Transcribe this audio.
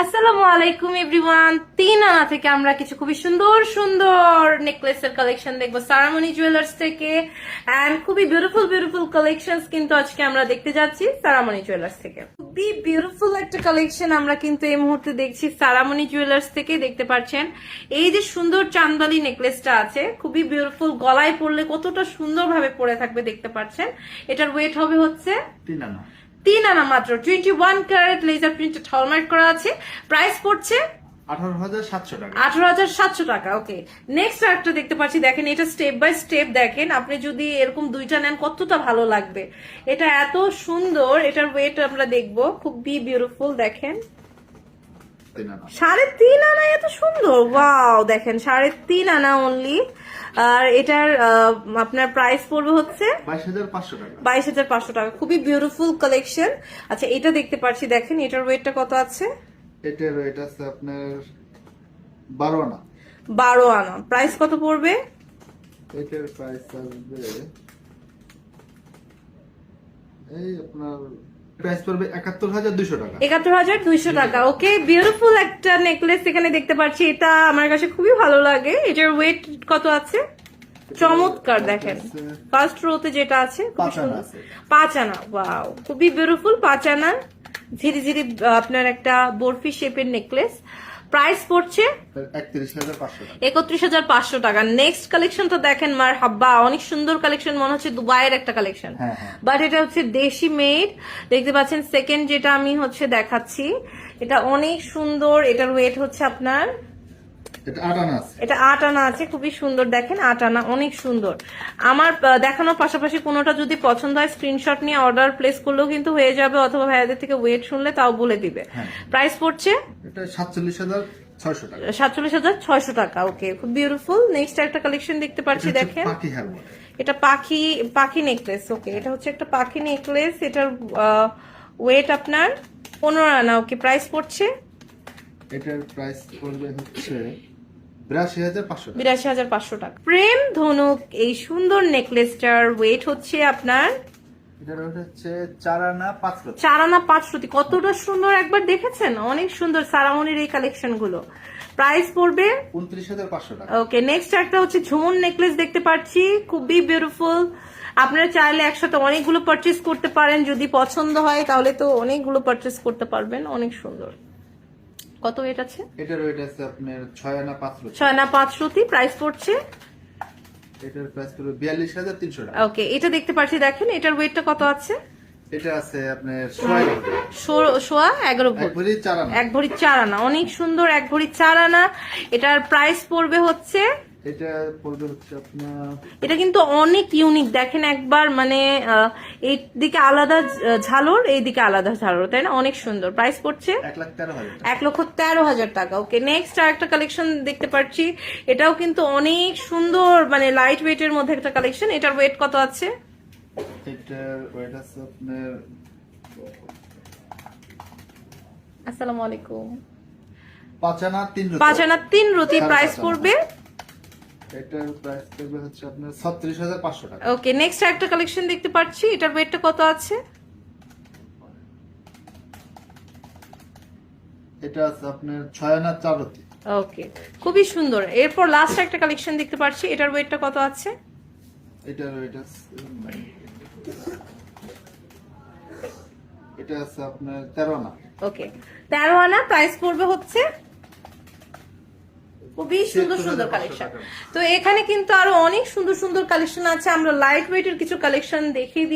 আসসালামু আলাইকুম এভরিওয়ান। তিন আনা থেকে আমরা কিছু খুবই সুন্দর সুন্দর নেকলেসের কালেকশন দেখব সারামনি জুয়েলার্স থেকে। এন্ড খুবই বিউটিফুল বিউটিফুল কালেকশনস কিন্তু আজকে আমরা দেখতে যাচ্ছি সারামনি জুয়েলার্স থেকে। খুবই বিউটিফুল একটা কালেকশন আমরা কিন্তু এই মুহূর্তে দেখছি সারামনি জুয়েলার্স থেকে, দেখতে পাচ্ছেন? এই যে সুন্দর চান্দালি নেকলেসটা আছে, খুবই বিউটিফুল গলায় পরলে কতটা সুন্দরভাবে পরে থাকবে দেখতে পাচ্ছেন? এটার ওয়েট হবে হচ্ছে তিন আনা মাত্র। Twenty one carat laser printed hallmark করা আছে। প্রাইস পড়ছে আঠারো হাজার সাতশো টাকা। ওকে নেক্সট একটা দেখতে পাচ্ছি দেখেন এটা স্টেপ বাই স্টেপ দেখেন আপনি যদি এরকম দুইটা নেন কতটা ভালো লাগবে। এটা এত সুন্দর এটার ওয়েট আমরা দেখব খুব বিউটিফুল দেখেন। সাড়ে তিন আনা এত সুন্দর? ওয়াও দেখেন সাড়ে তিন আনা অনলি আর এটার আপনার প্রাইস পড়বে হচ্ছে বাইশ হাজার পাঁচশো টাকা। খুবই বিউটিফুল কালেকশন আচ্ছা এটা দেখতে পাচ্ছি দেখেন এটার ওয়েটটা কত আছে? এটার রেট আছে আপনার বারো আনা। বারো আনা। প্রাইস কত পড়বে? এটার প্রাইস আসবে এই আপনার প্রাইস পড়বে একাত্তর হাজার দুশো টাকা। একাত্তর হাজার দুইশো টাকা ওকে বিউটিফুল একটা নেকলেস এখানে দেখতে পাচ্ছি। এটা আমার কাছে খুবই ভালো লাগে। এটার ওয়েট কত আছে? চমৎকার দেখেন। ফার্স্ট রোতে যেটা আছে খুবই ওয়াও বিউটিফুল পাঁচ আনা ঝিরি ঝিরি আপনার একটা বরফি শেপের নেকলেস প্রাইস পড়ছে একত্রিশ হাজার পাঁচশো টাকা। নেক্সট কালেকশন তো কালেকশনটা দেখেন মার হাব্বা অনেক সুন্দর কালেকশন মনে হচ্ছে দুবাইয়ের একটা কালেকশন হ্যাঁ, হ্যাঁ। বাট এটা হচ্ছে দেশি মেড দেখতে পাচ্ছেন সেকেন্ড যেটা আমি হচ্ছে দেখাচ্ছি এটা অনেক সুন্দর এটার ওয়েট হচ্ছে আপনার এটা আছে। এটা আট আছে খুবই সুন্দর দেখেন আট আনা অনেক সুন্দর। আমার দেখানোর পাশাপাশি কোনোটা যদি পছন্দ হয় স্ক্রিনশট নিয়ে অর্ডার প্লেস করলেও কিন্তু হয়ে যাবে অথবা ভাইয়াদের থেকে ওয়েট শুনলে তাও বলে দিবে। হ্যাঁ। প্রাইস পড়ছে? এটা সাতচল্লিশ হাজার ছয়শো টাকা। সাতচল্লিশ হাজার ছয়শো টাকা ওকে খুব বিউটিফুল নেক্সট একটা কালেকশন দেখতে পাচ্ছি দেখেন। এটা পাখি পাখি নেকলেস ওকে এটা হচ্ছে একটা পাখি নেকলেস এটার ওয়েট আপনার পনেরো আনা ওকে প্রাইস পড়ছে? এটার প্রাইস পড়বে হচ্ছে বিরাশি হাজার পাঁচশো টাকা। প্রেম ধনুক এই সুন্দর নেকলেসটার ওয়েট হচ্ছে আপনার? এটার ওটা হচ্ছে চার আনা পাঁচ শ্রুতি কতটা সুন্দর একবার দেখেছেন? অনেক সুন্দর সারামনির এই কালেকশনগুলো প্রাইস পড়বে? ওকে নেক্সট একটা হচ্ছে ঝুমুর নেকলেস দেখতে পাচ্ছি। খুবই বিউটিফুল আপনারা চাইলে একসাথে অনেকগুলো পারচেস করতে পারেন। যদি পছন্দ হয় তাহলে তো অনেকগুলো পারচেস করতে পারবেন। অনেক সুন্দর। কত ওয়েট আছে? এটার ওয়েট আছে আপনার ছয় আনা পাঁচশো রতি। ছয় আনা পাঁচ শ্রুতি প্রাইস পড়ছে? এটার প্রাইস পড়বে বিয়াল্লিশ হাজার তিনশো টাকা। ওকে এটা দেখতে পাচ্ছি দেখেন এটার ওয়েটটা কত আছে? এটা আছে আপনার সোয়া এগারো ভরি। এক ভরি চার আনা। অনেক সুন্দর এক ভরি চার আনা। এটার প্রাইস পড়বে হচ্ছে এটা পড়বে হচ্ছে আপনার এটা কিন্তু অনেক ইউনিক দেখেন একবার মানে আহ, এই দিকে আলাদা ঝালর এই দিকে আলাদা ঝালর তাই না? অনেক সুন্দর। প্রাইস পড়ছে এক লক্ষ তেরো হাজার টাকা। ওকে নেক্সট আর একটা কালেকশন দেখতে পাচ্ছি। এটাও কিন্তু অনেক সুন্দর মানে লাইট ওয়েটের মধ্যে একটা কালেকশন এটার ওয়েট কত আছে? এটার ওয়েট আছে আপনার আসসালামু আলাইকুম। পাঁচ আনা তিন তিন রতি প্রাইস পড়বে এটার প্রাইস হচ্ছে আপনার টাকা। ওকে নেক্সট একটা কালেকশন দেখতে পাচ্ছি। এটার ওয়েটটা কত আছে? এটা আছে আপনার আনা ওকে খুবই সুন্দর। এরপর লাস্ট একটা কালেকশন দেখতে পাচ্ছি। এটার ওয়েটটা কত আছে? এটার ওয়েট আছে এটা আছে আপনার তেরো আনা। ওকে তেরো আনা প্রাইস পড়বে হচ্ছে খুবই সুন্দর সুন্দর কালেকশন তো এখানে কিন্তু আরও অনেক সুন্দর সুন্দর কালেকশন আছে। আমরা লাইট ওয়েটের কিছু কালেকশন দেখিয়ে দিয়ে